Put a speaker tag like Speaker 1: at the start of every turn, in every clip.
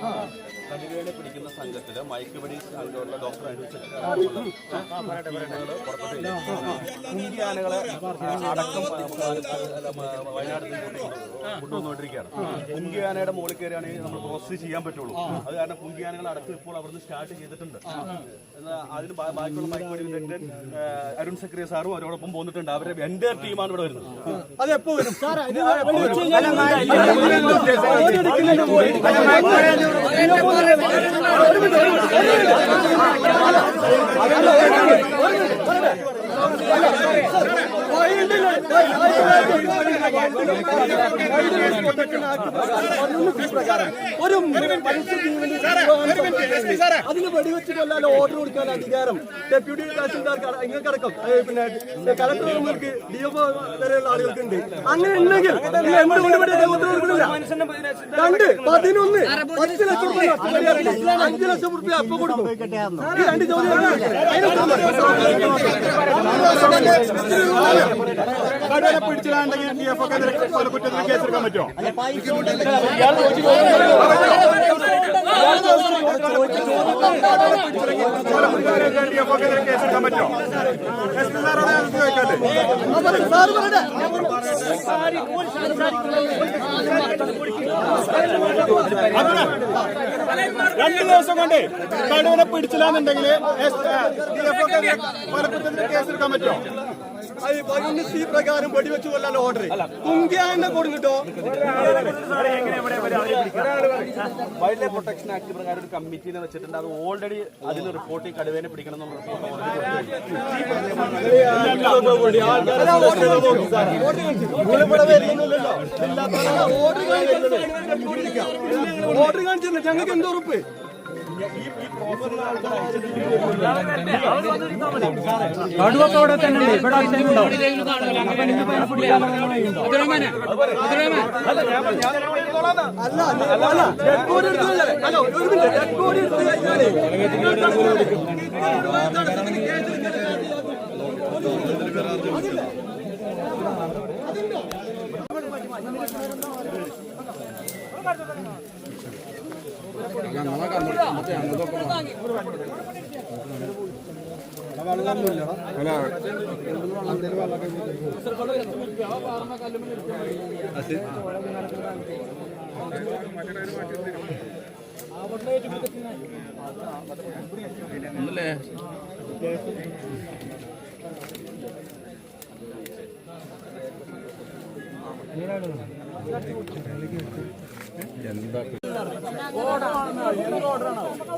Speaker 1: হ্যাঁ കടുവേനെ പിടിക്കുന്ന സംഘത്തിൽ മയക്കുപടി സംഘമുള്ള ഡോക്ടർ കുങ്കിയാനകളെ അടക്കം വയനാട് കൊണ്ടുവന്നുകൊണ്ടിരിക്കുകയാണ് കുങ്കിയാനയുടെ മുകളിൽ കയറിയാണെങ്കിൽ നമ്മൾ പ്രോസസ് ചെയ്യാൻ പറ്റുള്ളൂ അത് കാരണം കുങ്കിയാനകൾ അടക്കം ഇപ്പോൾ അവിടുന്ന് സ്റ്റാർട്ട് ചെയ്തിട്ടുണ്ട് എന്നാൽ അതിന് ബാക്കിയുള്ള മയക്കുപടി വിദഗ്ധൻ അരുൺ സക്രിയ സാറും അവരോടൊപ്പം പോന്നിട്ടുണ്ട് അവരുടെ എന്റെ ടീമാണ് ഇവിടെ വരുന്നത്
Speaker 2: അതെപ്പോ വരും ஒரு ഒരു അതിന് വെടിവെച്ച് കൊല്ലാൻ ഓർഡർ കൊടുക്കാൻ അധികാരം ഡെപ്യൂട്ടി തഹസിൽദാർക്ക് ഇങ്ങൾക്കടക്കം പിന്നെ കളക്ടർമാർക്ക് ഡിഎഫ്ഒ വരെയുള്ള ആളുകൾക്കുണ്ട് അങ്ങനെ ഉണ്ടെങ്കിൽ രണ്ട് പതിനൊന്ന് പത്ത് ലക്ഷം നഷ്ടപരിഹാരമുണ്ട്. അഞ്ച് ലക്ഷം റുപ്യ അപ്പൊ കൊടുക്കും ഈ രണ്ട് ചോദ്യങ്ങൾ
Speaker 3: കടലെ പിടിച്ചിടാണ്ടെങ്കിൽ പി എഫ് ഒക്കെ കൊലക്കുറ്റത്തിന് കേസെടുക്കാൻ പറ്റുമോ? കേസെടുക്കാൻ രണ്ട് ദിവസം കൊണ്ട് കടുവനെ പിടിച്ചില്ലാന്നുണ്ടെങ്കിൽ കൊലക്കുറ്റത്തിന് കേസെടുക്കാൻ പറ്റുമോ?
Speaker 2: പതിനൊന്ന് സി പ്രകാരം വെടിവെച്ചു കൊല്ലാൻ ഓർഡർ കുങ്കിയാനെ കൊടുത്തിട്ടോ
Speaker 1: വൈൽഡ് ലൈഫ് പ്രൊട്ടക്ഷൻ ആക്ട് പ്രകാരം ഒരു കമ്മിറ്റിനെ വെച്ചിട്ടുണ്ട് അത് ഓൾറെഡി അതിന് റിപ്പോർട്ട് കടുവേനെ പിടിക്കണം
Speaker 2: ഓർഡർ കാണിച്ചില്ല ഞങ്ങൾക്ക് എന്തോ ഉറപ്പ്
Speaker 4: കടുവത്തോടെ തന്നെ ഇവിടെ ഉണ്ടാവും. ഇനിയിപ്പോ അതിനെ പിടിക്കാൻ
Speaker 2: അല്ല അല്ല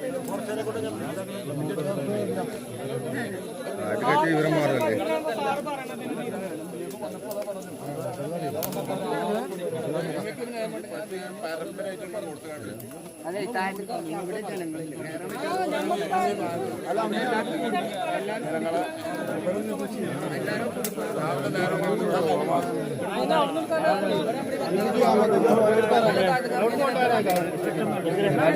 Speaker 2: ഡെഡ് ബോഡി എടുത്ത് കഴിഞ്ഞാൽ അല്ല ഒരു മിനിറ്റ് ഡെഡ് ബോഡി താഴത്തെ ഇവിടെ
Speaker 5: സാറ് ഉറപ്പ് തന്നാ മതി ഞങ്ങൾക്ക് എന്തിനു തരണം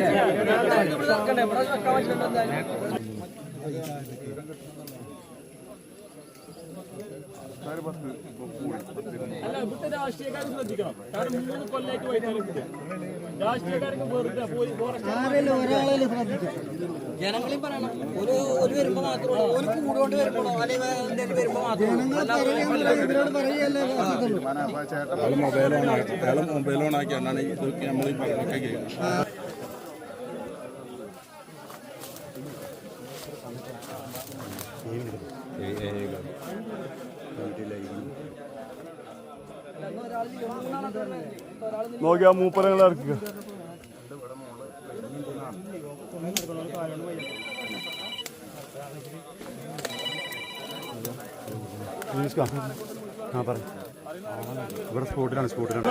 Speaker 4: അല്ല ഇവിടുത്തെ രാഷ്ട്രീയക്കാർ ശ്രദ്ധിക്കണം. കാരണം മൂന്ന് കൊല്ലായിട്ട് വൈദ്യുതി രാഷ്ട്രീയക്കാർക്ക് വെറുതെ പോയി
Speaker 6: ജനങ്ങളെയും പറയണം. ഒരു ഒരു വരുമ്പോ മാത്രമേ ഒരു കൂടുകൊണ്ട് വരുമ്പോഴോ? അല്ലെങ്കിൽ എന്തെങ്കിലും വരുമ്പോ
Speaker 3: അയാൾ മൊബൈൽ ഓൺ ആക്കി മൊബൈൽ ഓൺ ആക്കിയാണ് ഇതൊക്കെ നമ്മൾ ഈ പറഞ്ഞൊക്കെ കേൾക്കുന്നത്. നോക്കിയാ മൂപ്പരങ്ങൾ ഇറക്കുക. ആ പറ. ഇവിടെ സ്പോട്ടിലാണ് സ്പോട്ടിലാണ്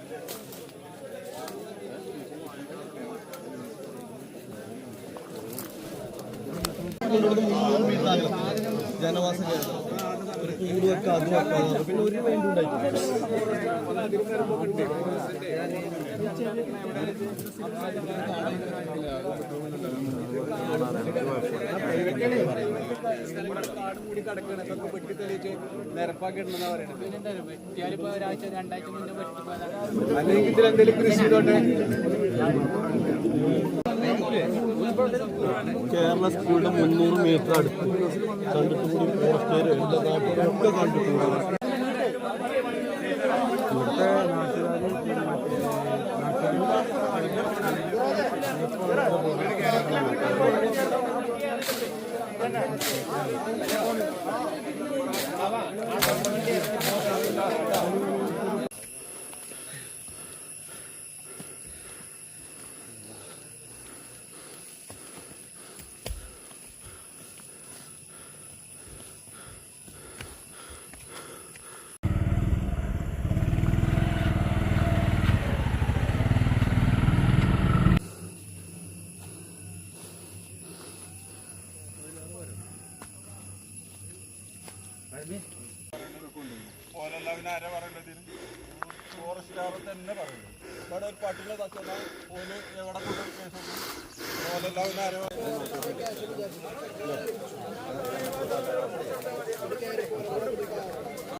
Speaker 3: ജനവാസ കേന്ദ്രം ഒരു കൂട് വെക്കാം അത് വെക്കാം പിന്നെ ഒരു വേണ്ടി അല്ലെങ്കിൽ ഇതിൽ എന്തെങ്കിലും കൃഷി കേരള സ്കൂളിന്റെ മുന്നൂറ് മീറ്റർ അടുത്ത് കണ്ടിട്ടുകൂടി പോസ്റ്റർ ഒക്കെ കണ്ടിട്ടുണ്ട് ഇവിടുത്തെ ഫോറസ്റ്റുകാർ തന്നെ പറയുന്നു. ഇവിടെ ഒരു പട്ടികളെ തച്ചാൽ ഓൽ എവിടെ കൊണ്ട് കേസ് ഓലെല്ലാം